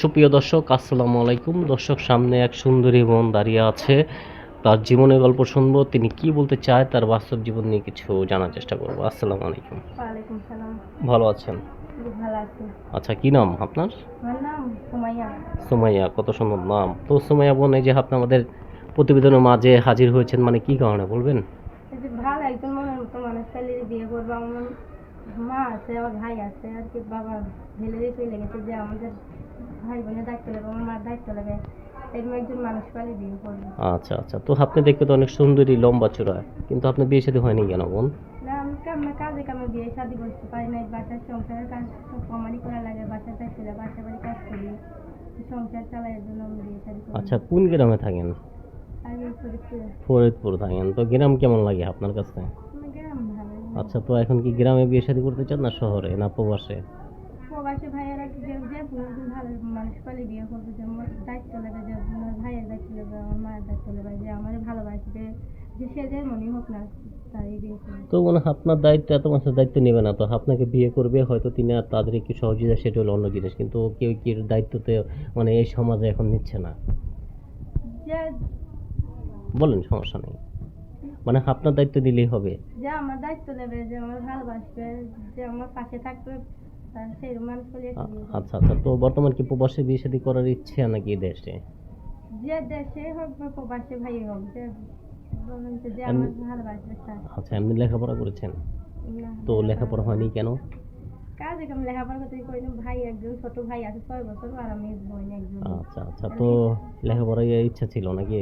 সুপ্রিয় দর্শক আসসালামু আলাইকুম। দর্শক সামনে এক সুন্দরী বোন দাঁড়িয়ে আছে। তার জীবনের গল্প শুনব তিনি কি বলতে চায় তার বাস্তব জীবন নিয়ে কিছু জানার চেষ্টা করব। আসসালামু আলাইকুম। ভালো আছেন? আচ্ছা কি নাম আপনার? সুমাইয়া। সুমাইয়া কত সুন্দর নাম। তো সুমাইয়া বোন এই যে আপনি আমাদের প্রতিবেদনের মাঝে হাজির হয়েছেন মানে কি কারণে বলবেন? ভালো একজন মনের মতো মানুষ পেলে বিয়ে করব আমার মা আছে আমার ভাই আছে আর কি বাবা ফেলে দিয়ে চলে গেছে যে আমাদের ভাই বোনের দায়িত্ব নেবে আমার মার দায়িত্ব নেবে। এরকম একজন মানুষ পেলে বিয়ে করব। আচ্ছা আচ্ছা। তো আপনি দেখতে তো অনেক সুন্দরী লম্বা চূড়া। কিন্তু আপনি বিয়ে সাথে হয়নি কেন বোন? না আমি কামে কাজে কামে বিয়ে শাদি করতে পারি না বাসার সংসারের কাজ সব কমানি করা লাগে। বাসার দায়িত্ব নেয় বাসা বাড়ি কাজ করি। সংসার চালাই জন্য আমি বিয়ে শাদি করি। আচ্ছা কোন গ্রামে থাকেন? ফরিদপুরে। ফরিদপুর থাকেন। তো গ্রাম কেমন লাগে আপনার কাছে? গ্রাম ভালো। আচ্ছা তো এখন কি গ্রামে বিয়ে শাদী করতে চান না শহরে না প্রবাসে? প্রবাসী ভাইয়েরা যে যে ভালো মানুষ পালে বিয়ে করবে যে আমার দায়িত্ব নেবে যে আমার ভাইয়ের দায়িত্ব নেবে আমার মায়ের দায়িত্ব নেবে যে আমার ভালোবাসবে যে সে যে মনে হোক না তাই বিয়ে করবে তো মানে আপনার দায়িত্ব এত মাসের দায়িত্ব নেবে না তো? আপনাকে বিয়ে করবে হয়তো তিনি আর তাদের একটু সহযোগিতা সেটা হলো অন্য জিনিস কিন্তু কেউ কি দায়িত্বতে মানে এই সমাজে এখন নিচ্ছে না? যে বলেন সমস্যা নেই। মানে আপনার দায়িত্ব দিলেই হবে। যে আমার দায়িত্ব নেবে যে আমার ভালোবাসবে যে আমার পাশে থাকবে আচ্ছা আচ্ছা তো বর্তমান কি প্রবাসে বিয়ে শাদী করার ইচ্ছে নাকি দেশে? যে দেশে হোক বা প্রবাসী ভাই হোক যে বলেন যে যে আমার ভালোবাসবে তার। আচ্ছা এমনি লেখাপড়া করেছেন? তো লেখাপড়া হয়নি কেন? কাজ এরকম লেখাপড়া করতে করি ভাই একজন ছোট ভাই আছে ছয় বছর আর আমি বোন একজন আচ্ছা আচ্ছা তো লেখাপড়ার ইচ্ছা ছিল নাকি?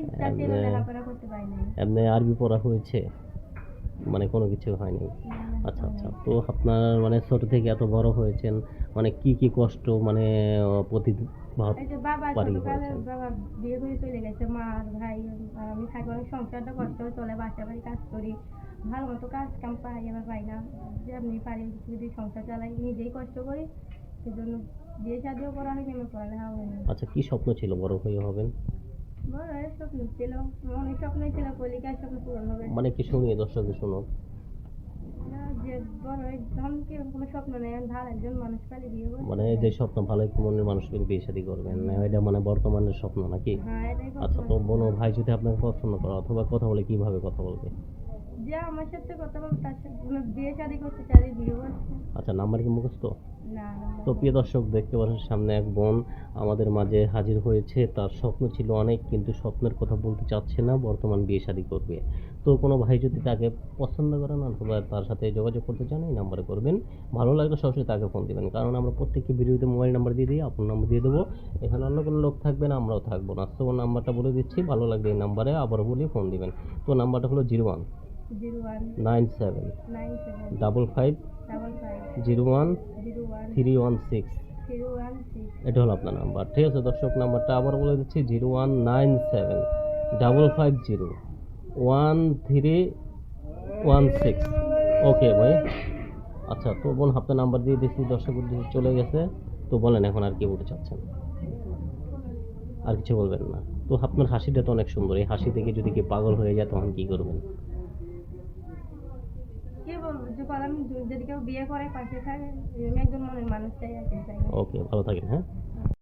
ইচ্ছা ছিল লেখাপড়া করতে পারি এমনি আরবি পড়া হয়েছে? মানে কোনো কিছু হয়নি। আচ্ছা আচ্ছা। তো আপনার মানে ছোট থেকে এত বড় হয়েছেন মানে কি কি কষ্ট মানে যে বাবা বিয়ে করে চলে গেছে মা আর ভাই আর আমি থাকি অনেক সংসারটা কষ্ট চলে বাসা বাড়ি কাজ করি ভালো মতো কাজ কাম পাই আবার পাই না। যেমনি পারি যদি সংসার চালাই নিজেই কষ্ট করি সেজন্য বিয়ে শাদিও করা হয়নি আমার পড়ালেখা হয়নি। আচ্ছা কি স্বপ্ন ছিল বড় হয়ে হবেন? হবে? মানে কি শুনিয়ে দর্শক শুনো না যে বড় ধরুন কি কোনো স্বপ্ন নেই আমি ভালো একজন মানুষ পালি বিয়ে করব মানে যে স্বপ্ন ভালো মনের মানুষকে বিয়ে শাদী করবেন। এটা মানে বর্তমানের স্বপ্ন নাকি? হ্যাঁ আচ্ছা তো বোন ভাই যদি আপনাকে পছন্দ করে অথবা কথা বলে কীভাবে কথা বলবে? যে আমার সাথে কথা বলব তার সাথে বিয়ে শাদি করতে চাই বিয়ে করছে আচ্ছা নাম্বার কি মুখস্থ? তো প্রিয় দর্শক দেখতে পাচ্ছেন সামনে এক বোন আমাদের মাঝে হাজির হয়েছে। তার স্বপ্ন ছিল অনেক কিন্তু স্বপ্নের কথা বলতে চাচ্ছে না বর্তমান বিয়ে শাদী করবে। তো কোনো ভাই যদি তাকে পছন্দ করেন অথবা তার সাথে যোগাযোগ করতে চান এই নাম্বারে করবেন। ভালো লাগলে সরাসরি তাকে ফোন দিবেন কারণ আমরা প্রত্যেকটি ভিডিওতে মোবাইল নাম্বার দিয়ে দিই আপনার নাম্বার দিয়ে দেবো। এখানে অন্য কোনো লোক থাকবে না আমরাও থাকব না। তো নাম্বারটা বলে দিচ্ছি ভালো লাগলে এই নাম্বারে আবার বলে ফোন দিবেন। তো নাম্বারটা হলো zero one. Zero one nine seven nine seven double five double five zero one zero one three one six three one six এটা হলো আপনার নাম্বার। ঠিক আছে দর্শক নাম্বারটা আবার বলে দিচ্ছি zero one nine seven double five zero one three one six. Okay ভাই। আচ্ছা তো বোন আপনার নাম্বার দিয়ে দিচ্ছি দর্শক উদ্দেশ্যে চলে গেছে। তো বলেন এখন আর কি বলতে চাচ্ছেন? আর কিছু বলবেন না। তো আপনার হাসিটা তো অনেক সুন্দর এই হাসি থেকে যদি কেউ পাগল হয়ে যায় তখন কি করবেন কি বলব যে বললাম যদি কেউ বিয়ে করে, পাশে থাকে একজন মনের মানুষ চাই আর কি চাই ওকে, ভালো থাকেন হ্যাঁ?